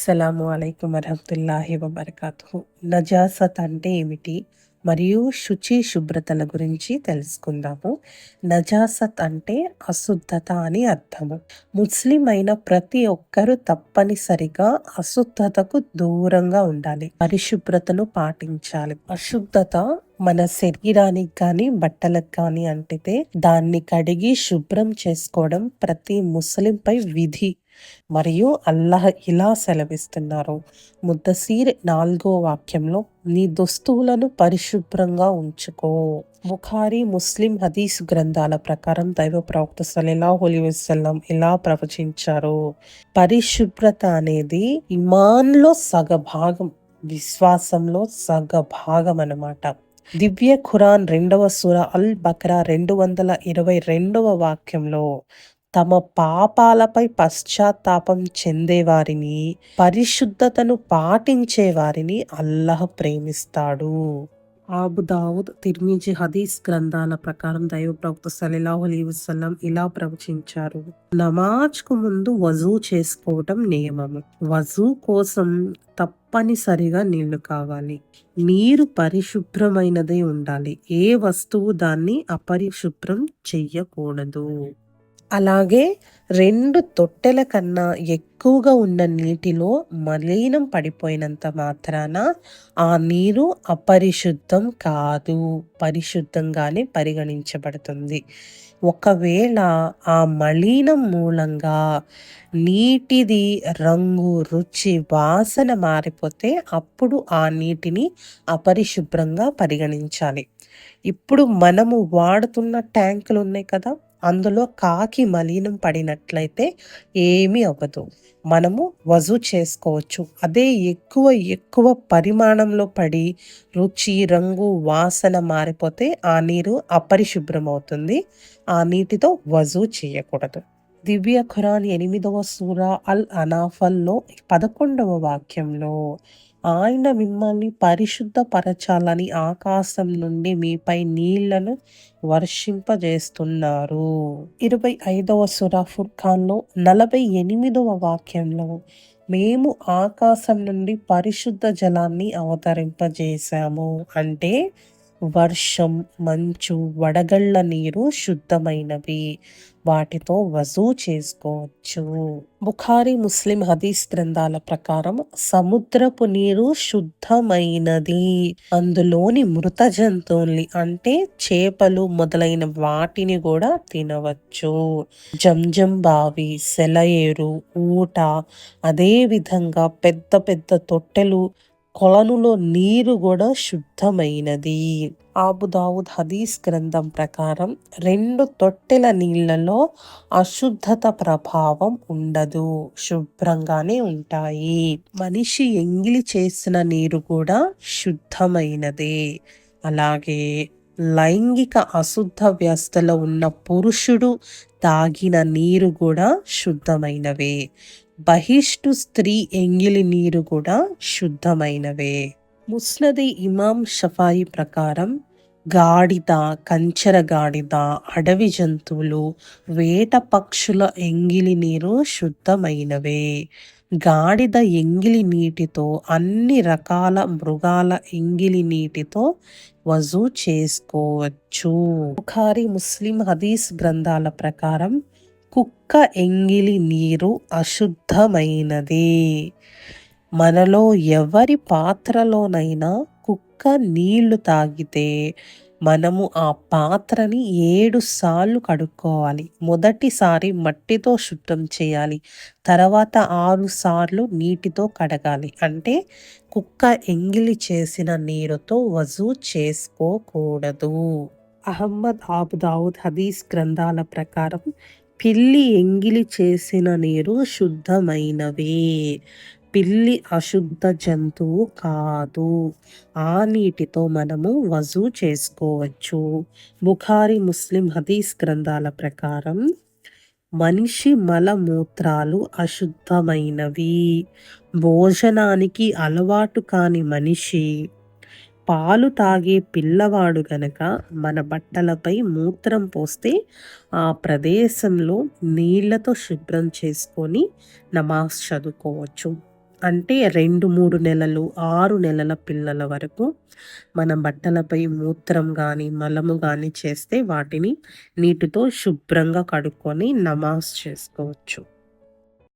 అస్సలము అలైకుం వరహతుల్లాహి వబర్కాతు నజాసత్ అంటే ఏమిటి? మరియు శుచి శుభ్రతల గురించి తెలుసుకుందాము. నజాసత్ అంటే అశుద్ధత అని అర్థము. ముస్లిం అయిన ప్రతి ఒక్కరూ తప్పనిసరిగా అశుద్ధతకు దూరంగా ఉండాలి. పరిశుభ్రతను పాటించాలి. అశుద్ధత మన శరీరానికి కానీ బట్టలకు కానీ అంటితే దాన్ని కడిగి శుభ్రం చేసుకోవడం ప్రతి ముస్లింపై విధి. మరియు అల్లాహ్ ఇలా సెలవిస్తున్నారు. ముద్దసీర్ నాలుగో వాక్యంలో నీ దుస్తువులను పరిశుభ్రంగా ఉంచుకో. బుఖారీ ముస్లిం హదీస్ గ్రంథాల ప్రకారం దైవ ప్రవక్త సలీలా హులివసల్లం ఇలా ప్రవచించారు. పరిశుభ్రత అనేది ఇమాన్లో సగభాగం విశ్వాసంలో సగభాగం అన్నమాట. దివ్య ఖురాన్ రెండవ సుర అల్ బక్రా రెండు వందల ఇరవై రెండవ వాక్యంలో తమ పాపాలపై పశ్చాత్తాపం చెందేవారిని పరిశుద్ధతను పాటించే వారిని అల్లహ ప్రేమిస్తాడు. ఆబుదావుద్ తిర్మిజి హదీస్ గ్రంథాల ప్రకారం దైవ ప్రవక్త సలీలాహు అలీ వసల్లం ఇలా ప్రవచించారు. నమాజ్కు ముందు వజూ చేసుకోవటం నియమము వజూ కోసం తప్పనిసరిగా నీళ్ళు కావాలి. నీరు పరిశుభ్రమైనదే ఉండాలి. ఏ వస్తువు దాన్ని అపరిశుభ్రం చెయ్యకూడదు. అలాగే రెండు తొట్టెల కన్నా ఎక్కువగా ఉన్న నీటిలో మలీనం పడిపోయినంత మాత్రాన ఆ నీరు అపరిశుద్ధం కాదు పరిశుద్ధంగానే పరిగణించబడుతుంది. ఒకవేళ ఆ మలీనం మూలంగా నీటిది రంగు రుచి వాసన మారిపోతే అప్పుడు ఆ నీటిని అపరిశుభ్రంగా పరిగణించాలి. ఇప్పుడు మనము వాడుతున్న ట్యాంకులు ఉన్నాయి కదా అందులో కాకి మలీనం పడినట్లయితే ఏమీ అవ్వదు. మనము వజు చేసుకోవచ్చు. అదే ఎక్కువ ఎక్కువ పరిమాణంలో పడి రుచి రంగు వాసన మారిపోతే ఆ నీరు అపరిశుభ్రం అవుతుంది ఆ నీటితో వజు చేయకూడదు. దివ్య ఖురాన్ ఎనిమిదవ సూరా అల్ అనాఫల్లో పదకొండవ వాక్యంలో ఆయన మిమ్మల్ని పరిశుద్ధపరచాలని ఆకాశం నుండి మీపై నీళ్ళను వర్షింపజేస్తున్నారు. ఇరవై ఐదవ సురా ఫుర్ఖాన్లో నలభై ఎనిమిదవ వాక్యంలో మేము ఆకాశం నుండి పరిశుద్ధ జలాన్ని అవతరింపజేశాము. అంటే వర్షం మంచు వడగళ్ళ నీరు శుద్ధమైనవి. వాటితో వజూ చేసుకోవచ్చు. బుఖారి ముస్లిం హదీస్ గ్రంథాల ప్రకారం సముద్రపు నీరు శుద్ధమైనది. అందులోని మృత జంతువుల్ని అంటే చేపలు మొదలైన వాటిని కూడా తినవచ్చు. జంజం బావి సెలయేరు ఊట అదే విధంగా పెద్ద పెద్ద తొట్టెలు కొలనులో నీరు కూడా శుద్ధమైనది. ఆబుదావుద్ హదీస్ గ్రంథం ప్రకారం రెండు తొట్టెల నీళ్ళలో అశుద్ధత ప్రభావం ఉండదు శుభ్రంగానే ఉంటాయి. మనిషి ఎంగిలి చేసిన నీరు కూడా శుద్ధమైనదే. అలాగే లైంగిక అశుద్ధ వ్యవస్థలో ఉన్న పురుషుడు తాగిన నీరు కూడా శుద్ధమైనవే. బహిష్టు స్త్రీ ఎంగిలి నీరు కూడా శుద్ధమైనవే. ముస్నది ఇమాం షఫాయి ప్రకారం గాడిద కంచర గాడిద అడవి జంతువులు వేట పక్షుల ఎంగిలి నీరు శుద్ధమైనవే. గాడిద ఎంగిలి నీటితో అన్ని రకాల మృగాల ఎంగిలి నీటితో వజూ చేసుకోవచ్చు. బుఖారి ముస్లిం హదీస్ గ్రంథాల ప్రకారం కుక్క ఎంగిలి నీరు అశుద్ధమైనది. మనలో ఎవరి పాత్రలోనైనా కుక్క నీళ్ళు తాగితే మనము ఆ పాత్రని ఏడు సార్లు కడుక్కోవాలి. మొదటిసారి మట్టితో శుద్ధం చేయాలి. తర్వాత ఆరు సార్లు నీటితో కడగాలి. అంటే కుక్క ఎంగిలి చేసిన నీరుతో వజూ చేసుకోకూడదు. అహమ్మద్ ఆబుదావుద్ హదీస్ గ్రంథాల ప్రకారం పిల్లి ఎంగిలి చేసిన నీరు శుద్ధమైనవే. పిల్లి అశుద్ధ జంతువు కాదు. ఆ నీటితో మనము వజూ చేసుకోవచ్చు. బుఖారి ముస్లిం హదీస్ గ్రంథాల ప్రకారం మనిషి మలమూత్రాలు అశుద్ధమైనవి. భోజనానికి అలవాటు కాని మనిషి పాలు తాగే పిల్లవాడు గనక మన బట్టలపై మూత్రం పోస్తే ఆ ప్రదేశంలో నీళ్ళతో శుభ్రం చేసుకొని నమాజ్ చదువుకోవచ్చు. అంటే రెండు మూడు నెలలు ఆరు నెలల పిల్లల వరకు మన బట్టలపై మూత్రం కానీ మలము కానీ చేస్తే వాటిని నీటితో శుభ్రంగా కడుక్కొని నమాజ్ చేసుకోవచ్చు.